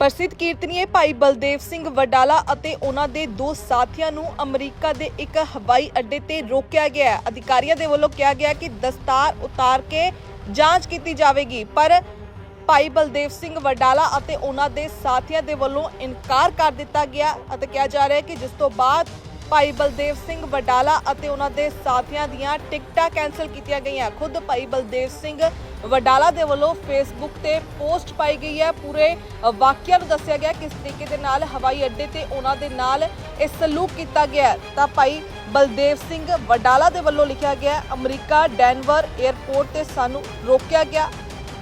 ਪ੍ਰਸਿੱਧ ਕੀਰਤਨੀਏ ਭਾਈ ਬਲਦੇਵ ਸਿੰਘ ਵਡਾਲਾ ਅਤੇ ਉਹਨਾਂ ਦੇ ਦੋ ਸਾਥੀਆਂ ਨੂੰ ਅਮਰੀਕਾ ਦੇ ਇੱਕ ਹਵਾਈ ਅੱਡੇ ਤੇ ਰੋਕਿਆ ਗਿਆ ਹੈ। ਅਧਿਕਾਰੀਆਂ ਦੇ ਵੱਲੋਂ ਕਿਹਾ ਗਿਆ ਕਿ ਦਸਤਾਰ ਉਤਾਰ ਕੇ ਜਾਂਚ ਕੀਤੀ ਜਾਵੇਗੀ, ਪਰ ਭਾਈ ਬਲਦੇਵ ਸਿੰਘ ਵਡਾਲਾ ਅਤੇ ਉਹਨਾਂ ਦੇ ਸਾਥੀਆਂ ਦੇ ਵੱਲੋਂ ਇਨਕਾਰ ਕਰ ਦਿੱਤਾ ਗਿਆ ਅਤੇ ਕਿਹਾ ਜਾ ਰਿਹਾ ਹੈ ਕਿ ਜਿਸ ਤੋਂ ਬਾਅਦ ਭਾਈ ਬਲਦੇਵ ਸਿੰਘ ਵਡਾਲਾ ਅਤੇ ਉਹਨਾਂ ਦੇ ਸਾਥੀਆਂ ਦੀਆਂ ਟਿਕਟਾਂ ਕੈਨਸਲ ਕੀਤੀਆਂ ਗਈਆਂ। ਖੁਦ ਭਾਈ ਬਲਦੇਵ ਸਿੰਘ ਵਡਾਲਾ ਦੇ ਵੱਲੋਂ ਫੇਸਬੁੱਕ ਤੇ ਪੋਸਟ ਪਾਈ ਗਈ ਹੈ। ਪੂਰੇ ਅ, ਵਾਕਿਆ ਨੂੰ ਦੱਸਿਆ ਗਿਆ ਕਿਸ ਤਰੀਕੇ ਦੇ ਨਾਲ ਹਵਾਈ ਅੱਡੇ ਤੇ ਉਹਨਾਂ ਦੇ ਨਾਲ ਇਹ ਸਲੂਕ ਕੀਤਾ ਗਿਆ ਤਾਂ ਭਾਈ ਬਲਦੇਵ ਸਿੰਘ ਵਡਾਲਾ ਦੇ ਵੱਲੋਂ ਲਿਖਿਆ ਗਿਆ ਅਮਰੀਕਾ ਡੈਨਵਰ 에ਅਰਪੋਰਟ ਤੇ ਸਾਨੂੰ ਰੋਕਿਆ ਗਿਆ।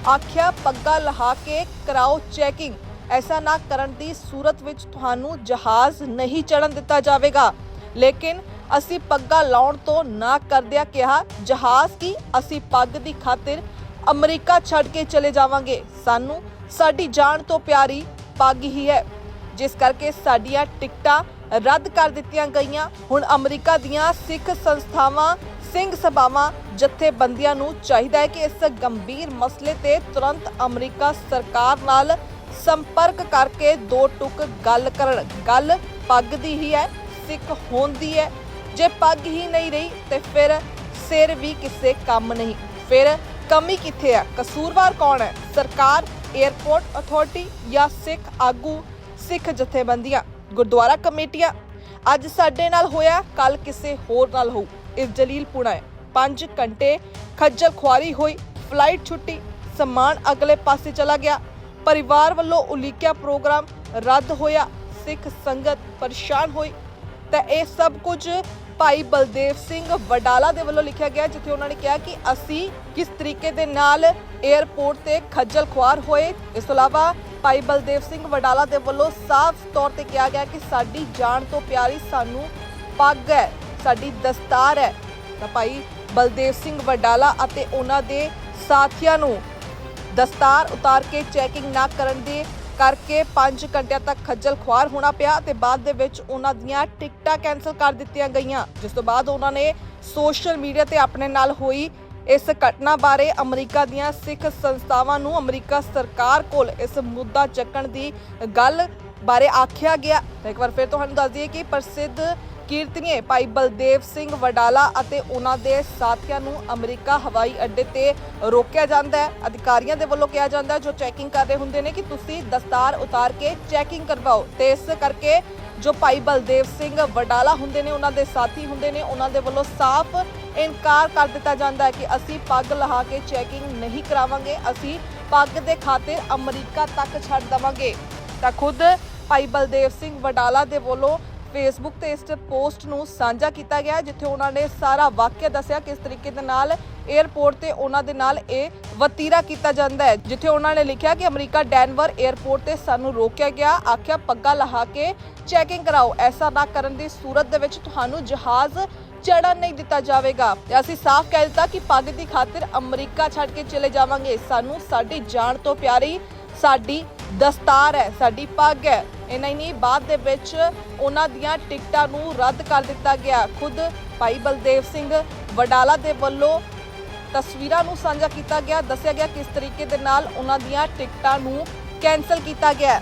ਆਖਿਆ ਪੱਗਾ ਲਹਾ ਕੇ ਕਰਾਓ ਚੈਕਿੰਗ। ਐਸਾ ਨਾ ਕਰਨ ਦੀ ਸੂਰਤ ਵਿੱਚ ਤੁਹਾਨੂੰ ਜਹਾਜ਼ ਨਹੀਂ ਚੜਨ ਦਿੱਤਾ ਜਾਵੇਗਾ। ਲੇਕਿਨ ਅਸੀਂ ਪੱਗਾ ਲਾਉਣ ਤੋਂ ਨਾ ਕਰਦਿਆਂ ਕਿਹਾ, ਜਹਾਜ਼ ਕੀ ਅਸੀਂ ਪੱਗ ਦੀ ਖਾਤਰ ਅਮਰੀਕਾ ਛੱਡ ਕੇ ਚਲੇ ਜਾਵਾਂਗੇ। ਸਾਨੂੰ ਸਾਡੀ ਜਾਨ ਤੋਂ ਪਿਆਰੀ ਪੱਗ ਹੀ ਹੈ, ਜਿਸ ਕਰਕੇ ਸਾਡੀਆਂ ਟਿਕਟਾਂ ਰੱਦ ਕਰ ਦਿੱਤੀਆਂ ਗਈਆਂ। ਹੁਣ ਅਮਰੀਕਾ ਦੀਆਂ ਸਿੱਖ ਸੰਸਥਾਵਾਂ, ਸਿੰਘ ਸਭਾਵਾਂ, ਜਥੇਬੰਦੀਆਂ ਨੂੰ ਚਾਹੀਦਾ ਹੈ ਕਿ ਇਸ ਗੰਭੀਰ ਮਸਲੇ ਤੇ ਤੁਰੰਤ ਅਮਰੀਕਾ ਸਰਕਾਰ ਨਾਲ ਸੰਪਰਕ ਕਰਕੇ ਦੋ ਟੁਕ ਗੱਲ ਕਰਨ। ਗੱਲ ਪੱਗ ਦੀ ਹੀ ਹੈ ਸਿੱਖ ਹੋਣ ਹੈ। ਜੇ ਪੱਗ ਹੀ ਨਹੀਂ ਰਹੀ, ਤੇ ਫਿਰ ਸਿਰ ਵੀ ਕਿਸੇ ਕੰਮ ਨਹੀਂ। ਫਿਰ ਕਮੀ ਕਿੱਥੇ ਹੈ ਕਸੂਰਵਾਰ ਕੌਣ ਹੈ? ਸਰਕਾਰ 에ਅਰਪੋਰਟ ਅਥਾਰਟੀ ਜਾਂ ਸਿੱਖ ਆਗੂ, ਸਿੱਖ ਜਥੇਬੰਦੀਆਂ? ਗੁਰਦੁਆਰਾ ਕਮੇਟੀਆਂ? ਅੱਜ ਸਾਡੇ ਨਾਲ ਹੋਇਆ ਕੱਲ ਕਿਸੇ ਹੋਰ ਨਾਲ ਹੋਊ। ਇਸ ਜਲੀਲ ਪੁਣਾ ਹੈ। 5 ਘੰਟੇ ਖੱਜਲ ਖੁਆਰੀ ਹੋਈ ਫਲਾਈਟ ਛੁੱਟੀ, ਸਮਾਨ ਅਗਲੇ ਪਾਸੇ ਚਲਾ ਗਿਆ। ਪਰਿਵਾਰ ਵੱਲੋਂ ਉਲੀਕਿਆ ਪ੍ਰੋਗਰਾਮ ਰੱਦ ਹੋਇਆ। ਸਿੱਖ ਸੰਗਤ ਪਰੇਸ਼ਾਨ ਹੋਈ। ਤਾਂ ਇਹ ਸਭ ਕੁਝ ਭਾਈ ਬਲਦੇਵ ਸਿੰਘ ਵਡਾਲਾ ਦੇ ਵੱਲੋਂ ਲਿਖਿਆ ਗਿਆ, ਜਿੱਥੇ ਉਹਨਾਂ ਨੇ ਕਿਹਾ ਕਿ ਅਸੀਂ ਕਿਸ ਤਰੀਕੇ ਦੇ ਨਾਲ 에ਅਰਪੋਰਟ ਤੇ ਖੱਜਲ ਖੁਆਰ ਹੋਏ। ਇਸ ਤੋਂ ਇਲਾਵਾ ਭਾਈ ਬਲਦੇਵ ਸਿੰਘ ਵਡਾਲਾ ਦੇ ਵੱਲੋਂ ਸਾਫ਼ ਤੌਰ ਤੇ ਕਿਹਾ ਗਿਆ ਕਿ ਸਾਡੀ ਜਾਨ ਤੋਂ ਪਿਆਰੀ ਸਾਨੂੰ ਪੱਗ ਹੈ, ਸਾਡੀ ਦਸਤਾਰ ਹੈ। ਤਾਂ ਭਾਈ ਬਲਦੇਵ ਸਿੰਘ ਵਡਾਲਾ ਅਤੇ ਉਹਨਾਂ ਦੇ ਸਾਥੀਆਂ ਨੂੰ ਦਸਤਾਰ ਉਤਾਰ ਕੇ ਚੈਕਿੰਗ ਨਾ ਕਰਨ ਦੇ ਕਰਕੇ 5 ਘੰਟਿਆਂ ਤੱਕ ਖੱਜਲ ਖੁਆਰ ਹੋਣਾ ਪਿਆ ਤੇ ਬਾਅਦ ਦੇ ਵਿੱਚ ਉਹਨਾਂ ਦੀਆਂ ਟਿਕਟਾਂ ਕੈਨਸਲ ਕਰ ਦਿੱਤੀਆਂ ਗਈਆਂ, ਜਿਸ ਤੋਂ ਬਾਅਦ ਉਹਨਾਂ ਨੇ ਸੋਸ਼ਲ ਮੀਡੀਆ ਤੇ ਆਪਣੇ ਨਾਲ ਹੋਈ ਇਸ ਘਟਨਾ ਬਾਰੇ ਅਮਰੀਕਾ ਦੀਆਂ ਸਿੱਖ ਸੰਸਥਾਵਾਂ ਨੂੰ ਅਮਰੀਕਾ ਸਰਕਾਰ ਕੋਲ ਇਸ ਮੁੱਦਾ ਚੱਕਣ ਦੀ ਗੱਲ ਬਾਰੇ ਆਖਿਆ ਗਿਆ। ਇੱਕ ਵਾਰ ਫਿਰ ਤੁਹਾਨੂੰ ਦੱਸ ਦਈਏ ਕਿ ਪ੍ਰਸਿੱਧ ਕੀਰਤਨੀਏ ਭਾਈ ਬਲਦੇਵ ਸਿੰਘ ਵਡਾਲਾ ਅਤੇ ਉਹਨਾਂ ਦੇ ਸਾਥੀਆਂ ਨੂੰ ਅਮਰੀਕਾ ਹਵਾਈ ਅੱਡੇ ਤੇ ਰੋਕਿਆ ਜਾਂਦਾ ਹੈ। ਅਧਿਕਾਰੀਆਂ ਦੇ ਵੱਲੋਂ ਕਿਹਾ ਜਾਂਦਾ ਹੈ, ਜੋ ਚੈਕਿੰਗ ਕਰ ਰਹੇ ਹੁੰਦੇ ਨੇ ਕਿ ਤੁਸੀਂ ਦਸਤਾਰ ਉਤਾਰ ਕੇ ਚੈਕਿੰਗ ਕਰਵਾਓ। ਤੇ ਇਸ ਕਰਕੇ ਜੋ ਭਾਈ ਬਲਦੇਵ ਸਿੰਘ ਵਡਾਲਾ ਹੁੰਦੇ ਨੇ, ਉਹਨਾਂ ਦੇ ਸਾਥੀ ਹੁੰਦੇ ਨੇ, ਉਹਨਾਂ ਦੇ ਵੱਲੋਂ ਸਾਫ਼ ਇਨਕਾਰ ਕਰ ਦਿੱਤਾ ਜਾਂਦਾ ਹੈ ਕਿ ਅਸੀਂ ਪੱਗ ਲਹਾ ਕੇ ਚੈਕਿੰਗ ਨਹੀਂ ਕਰਾਵਾਂਗੇ, ਅਸੀਂ ਪੱਗ ਦੇ ਖਾਤਰ ਅਮਰੀਕਾ ਤੱਕ ਛੱਡ ਦਵਾਂਗੇ। ਤਾਂ ਖੁਦ ਭਾਈ ਬਲਦੇਵ ਸਿੰਘ ਵਡਾਲਾ ਦੇ ਵੱਲੋਂ ਫੇਸਬੁੱਕ ਤੇ ਇਸ ਪੋਸਟ ਨੂੰ ਸਾਂਝਾ ਕੀਤਾ ਗਿਆ ਜਿੱਥੇ ਉਹਨਾਂ ਨੇ ਸਾਰਾ ਵਾਕਿਆ ਦੱਸਿਆ ਕਿਸ ਤਰੀਕੇ ਦੇ ਨਾਲ 에ਅਰਪੋਰਟ ਤੇ ਉਹਨਾਂ ਦੇ ਨਾਲ ਇਹ ਵਤੀਰਾ ਕੀਤਾ ਜਾਂਦਾ ਹੈ, ਜਿੱਥੇ ਉਹਨਾਂ ਨੇ ਲਿਖਿਆ ਕਿ ਅਮਰੀਕਾ ਡੈਨਵਰ 에ਅਰਪੋਰਟ ਤੇ ਸਾਨੂੰ ਰੋਕਿਆ ਗਿਆ, ਆਖਿਆ ਪੱਗਾ ਲਹਾ ਕੇ ਚੈਕਿੰਗ ਕਰਾਓ, ਐਸਾ ਨਾ ਕਰਨ ਦੀ ਸੂਰਤ ਦੇ ਵਿੱਚ ਤੁਹਾਨੂੰ ਜਹਾਜ਼ ਚੜਨ ਨਹੀਂ ਦਿੱਤਾ ਜਾਵੇਗਾ। ਤੇ ਅਸੀਂ ਸਾਫ਼ ਕਹਿ ਦਿੱਤਾ ਕਿ ਪੱਗ ਦੀ ਖਾਤਰ ਅਮਰੀਕਾ ਛੱਡ ਕੇ ਚਲੇ ਜਾਵਾਂਗੇ। ਸਾਨੂੰ ਸਾਡੀ ਜਾਨ ਤੋਂ ਪਿਆਰੀ ਸਾਡੀ ਦਸਤਾਰ ਹੈ, ਸਾਡੀ ਪੱਗ ਹੈ। ਇਹਨਾਂ ਹੀ ਨਹੀਂ, ਬਾਅਦ ਦੇ ਵਿੱਚ ਉਹਨਾਂ ਦੀਆਂ ਟਿਕਟਾਂ ਨੂੰ ਰੱਦ ਕਰ ਦਿੱਤਾ ਗਿਆ। ਖੁਦ ਭਾਈ ਬਲਦੇਵ ਸਿੰਘ ਵਡਾਲਾ ਦੇ ਵੱਲੋਂ ਤਸਵੀਰਾਂ ਨੂੰ ਸਾਂਝਾ ਕੀਤਾ ਗਿਆ। ਦੱਸਿਆ ਗਿਆ ਕਿਸ ਤਰੀਕੇ ਦੇ ਨਾਲ ਉਹਨਾਂ ਦੀਆਂ ਟਿਕਟਾਂ ਨੂੰ ਕੈਨਸਲ ਕੀਤਾ ਗਿਆ।